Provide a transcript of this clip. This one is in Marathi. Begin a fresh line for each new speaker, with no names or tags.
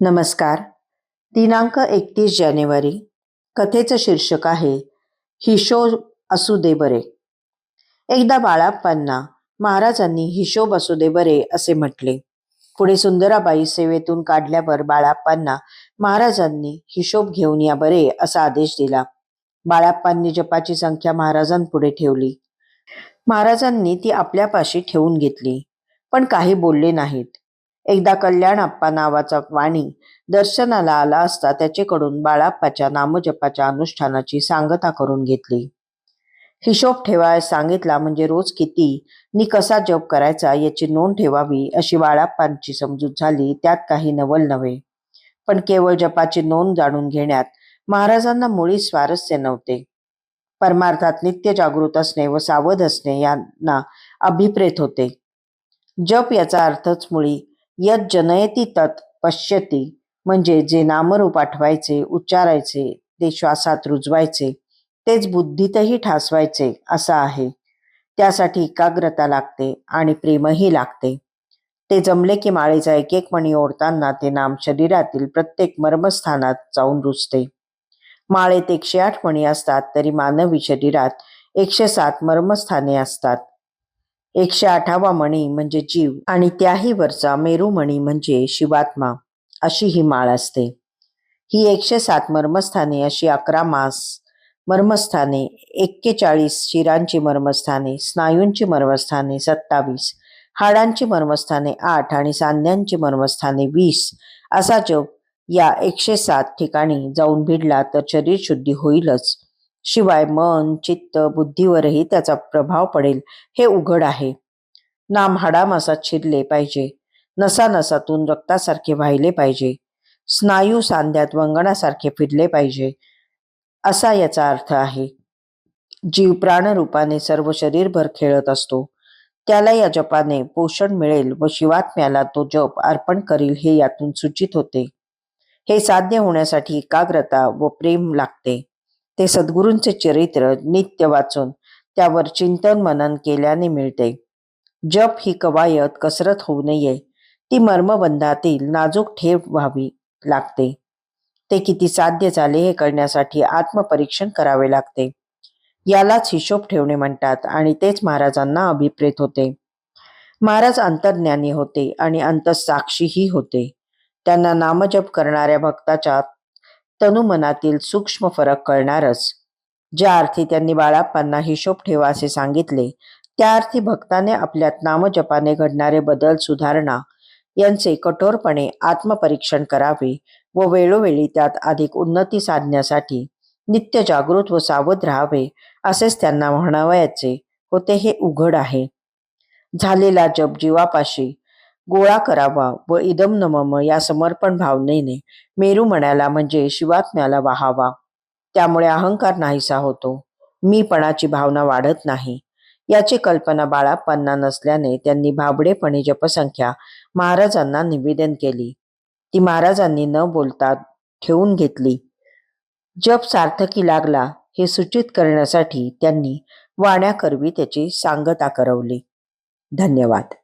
नमस्कार. दिनांक एकतीस जानेवारी. कथेचं शीर्षक आहे हिशोब असू दे बरे. एकदा बाळाप्पांना महाराजांनी हिशोब असू दे बरे असे म्हटले. पुढे सुंदराबाई सेवेतून काढल्यावर बाळाप्पांना महाराजांनी हिशोब घेऊन या बरे असा आदेश दिला. बाळाप्पांनी जपाची संख्या महाराजांपुढे ठेवली. महाराजांनी ती आपल्यापाशी ठेवून घेतली पण काही बोलले नाहीत. एकदा कल्याण आप्पा नावाचा वाणी दर्शनाला आला असता त्याच्याकडून बाळाप्पाच्या नामजपाच्या अनुष्ठानाची सांगता करून घेतली. हिशोब ठेवाय सांगितला म्हणजे रोज किती नि कसा जप करायचा याची नोंद ठेवावी अशी बाळाप्पांची समजूत झाली त्यात काही नवल नव्हे. पण केवळ जपाची नोंद जाणून घेण्यात महाराजांना मुळी स्वारस्य नव्हते. परमार्थात नित्य जागृत असणे व सावध असणे यांना अभिप्रेत होते. जप याचा अर्थच मुळी यत जनयती तत् पश्यती म्हणजे जे नामरूप आठवायचे उच्चारायचे ते श्वासात रुजवायचे तेच बुद्धीतही ठासवायचे असं आहे. त्यासाठी एकाग्रता लागते आणि प्रेमही लागते. ते जमले की माळेचा एक एक मणी ओढताना ते नाम शरीरातील प्रत्येक मर्मस्थानात जाऊन रुजते. माळेत एकशे आठ मणी असतात तरी मानवी शरीरात एकशे सात मर्मस्थाने असतात. एकशे आठावा मणी म्हणजे जीव आणि त्याही वरचा मेरुमणी म्हणजे शिवात्मा अशी ही माळ असते. ही एकशे सात मर्मस्थाने अशी अकरा मास मर्मस्थाने एक्केचाळीस शिरांची मर्मस्थाने स्नायूंची मर्मस्थाने सत्तावीस हाडांची मर्मस्थाने आठ आणि सांध्यांची मर्मस्थाने वीस असा जप या एकशे सात ठिकाणी जाऊन भिडला तर शरीर शुद्धी होईलच. शिवाय मन चित्त बुद्धीवरही त्याचा प्रभाव पडेल हे उघड आहे. नाम हाडामासात शिरले पाहिजे. नसा नसातून रक्तासारखे व्हायले पाहिजे. स्नायू सांध्यात वंगणासारखे फिरले पाहिजे असा याचा अर्थ आहे. जीव प्राणरूपाने सर्व शरीरभर खेळत असतो. त्याला या जपाने पोषण मिळेल व शिवात्म्याला तो जप अर्पण करील हे यातून सूचित होते. हे साध्य होण्यासाठी एकाग्रता व प्रेम लागते. ते सद्गुरूंचे चरित्र नित्य वाचून त्यावर चिंतन मनन केल्याने मिळते. जप ही कवायत कसरत होऊ नये. ती मर्मबंधातील नाजूक ठेव व्हावी लागते. ते किती साध्य झाले हे करण्यासाठी आत्मपरीक्षण करावे लागते. यालाच हिशोब ठेवणे म्हणतात आणि तेच महाराजांना अभिप्रेत होते. महाराज अंतर्ज्ञानी होते आणि अंतसाक्षीही होते. त्यांना नामजप करणाऱ्या भक्ताच्या तनुमनातील सूक्ष्म फरक कळणारच. ज्या अर्थी त्यांनी बाळाप्पांना हिशोब ठेवा असे सांगितले त्या अर्थी भक्ताने आपल्यात नामजपाने घडणारे बदल सुधारणा यांचे कठोरपणे आत्मपरीक्षण करावे व वेळोवेळी त्यात अधिक उन्नती साधण्यासाठी नित्य जागृत व सावध राहावे असेच त्यांना म्हणावयाचे होते हे उघड आहे. झालेला जप जीवापाशी गोळा करावा व इदम नमम या समर्पण भावनेने मेरू म्हणाला म्हणजे शिवात्म्याला वाहावा. त्यामुळे अहंकार नाहीसा होतो. मीपणाची भावना वाढत नाही. याची कल्पना बाळाप्पांना नसल्याने त्यांनी भाबडेपणे जपसंख्या महाराजांना निवेदन केली. ती महाराजांनी न बोलता ठेवून घेतली. जप सार्थकी लागला हे सूचित करण्यासाठी त्यांनी वाण्याकरवी त्याची सांगता करवली. धन्यवाद.